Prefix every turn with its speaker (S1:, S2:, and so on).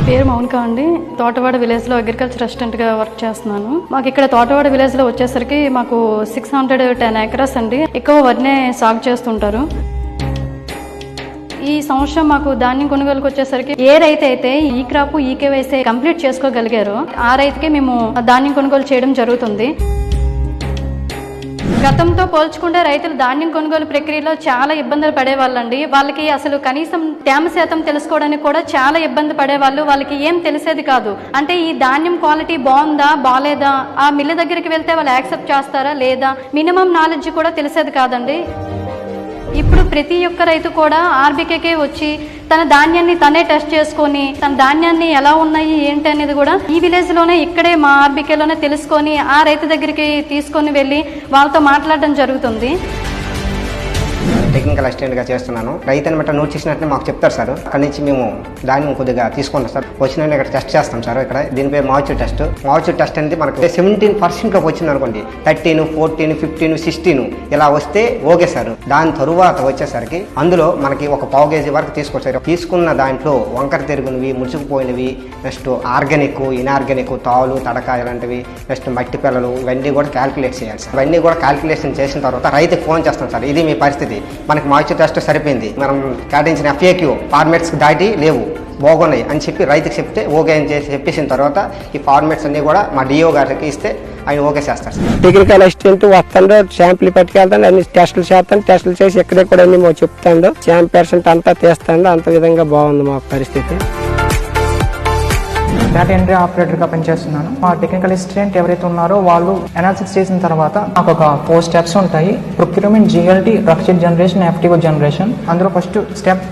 S1: నా పేరు మౌనిక అండి. తోటవాడ విలేజ్లో అగ్రికల్చర్ అసిస్టెంట్గా వర్క్ చేస్తున్నాను. మాకు ఇక్కడ తోటవాడ విలేజ్లో వచ్చేసరికి మాకు సిక్స్ హండ్రెడ్ టెన్ ఏకరస్ అండి. ఎక్కువ వరినే సాగు చేస్తుంటారు. ఈ సంవత్సరం మాకు ధాన్యం కొనుగోలుకు వచ్చేసరికి ఏ రైతు అయితే ఈ క్రాప్ ఈ కేవైసీ కంప్లీట్ చేసుకోగలిగారో ఆ రైతుకే మేము ధాన్యం కొనుగోలు చేయడం జరుగుతుంది. గతంతో పోల్చుకుంటే రైతులు ధాన్యం కొనుగోలు ప్రక్రియలో చాలా ఇబ్బందులు పడేవాళ్ళండి. వాళ్ళకి అసలు కనీసం తేమ శాతం తెలుసుకోవడానికి కూడా చాలా ఇబ్బంది పడేవాళ్ళు. వాళ్ళకి ఏం తెలిసేది కాదు. అంటే ఈ ధాన్యం క్వాలిటీ బాగుందా బాగాలేదా ఆ మిల్లు దగ్గరికి వెళ్తే వాళ్ళు యాక్సెప్ట్ చేస్తారా లేదా? మినిమం నాలెడ్జ్ కూడా తెలిసేది కాదండి. ఇప్పుడు ప్రతి ఒక్క రైతు కూడా ఆర్బీకేకే వచ్చి తన ధాన్యాన్ని తనే టెస్ట్ చేసుకొని తన ధాన్యాన్ని ఎలా ఉన్నాయి ఏంటి అనేది కూడా ఈ విలేజ్లోనే ఇక్కడే మా ఆర్బికేలోనే తెలుసుకొని ఆ రైతు దగ్గరికి తీసుకొని వెళ్ళి వాళ్ళతో మాట్లాడడం జరుగుతుంది.
S2: టెక్నికల్ అసిస్టెంట్గా చేస్తున్నాను. రైతుని బట్ట నోట్ చేసినట్టు మాకు చెప్తారు సార్. అక్కడి నుంచి మేము దాన్ని కొద్దిగా తీసుకుంటాం సార్. వచ్చిన ఇక్కడ టెస్ట్ చేస్తాం సార్ ఇక్కడ. దీనిపై మావచ్చు టెస్ట్ మావచ్చు టెస్ట్ అనేది మనకు సెవెంటీన్ పర్సెంట్లోకి వచ్చింది అనుకోండి. థర్టీన్ ఫోర్టీన్ ఫిఫ్టీన్ సిక్స్టీన్ ఇలా వస్తే ఓకే సార్. దాని తరువాత వచ్చేసరికి అందులో మనకి ఒక పావు కేజీ వరకు తీసుకొచ్చారు తీసుకున్న దాంట్లో వంకర తిరుగునివి ముడుచుకుపోయినవి నెక్స్ట్ ఆర్గానిక్ ఇన్ఆర్గానిక్ తాలు తడక ఇలాంటివి నెక్స్ట్ మట్టి పిల్లలు ఇవన్నీ కూడా క్యాల్కులేట్ చేయాలి సార్. ఇవన్నీ కూడా క్యాల్కులేషన్ చేసిన తర్వాత రైతుకి ఫోన్ చేస్తాం సార్. ఇది మీ పరిస్థితి. మనకి మాయిశ్చర్ టెస్ట్ సరిపోయింది. మనం కేటాయించిన ఎఫ్ఏక్యూ ఫార్మేట్స్ దాటి లేవు. బాగున్నాయి అని చెప్పి రైతుకి చెప్తే ఓకే అని చేసి చెప్పేసిన తర్వాత ఈ ఫార్మేట్స్ అన్నీ కూడా మా డిఓ గారికి ఇస్తే ఆయన ఓకే చేస్తారు. సార్
S3: టెక్నికల్ అసిస్టెంట్ వస్తాడు శాంపుల్ పట్టుకెళ్తాడు అన్ని టెస్టులు చేస్తాను టెస్టులు చేసి ఎక్కడెక్కడ కూడా మాకు చెప్తాడు. శాంప్ పర్సెంట్ అంతా తీస్తాడు. అంత విధంగా బాగుంది మా పరిస్థితి.
S4: డేటా ఎంట్రీ ఆపరేటర్గా పనిచేస్తున్నాను. మా టెక్నికల్ అసిస్టెంట్ ఎవరైతే ఉన్నారో వాళ్ళు అనాలిసిస్ చేసిన తర్వాత నాకు ఒక ఫోర్ స్టెప్స్ ఉంటాయి. Procurement GLT Rakshit generation FTO generation అందులో ఫస్ట్ స్టెప్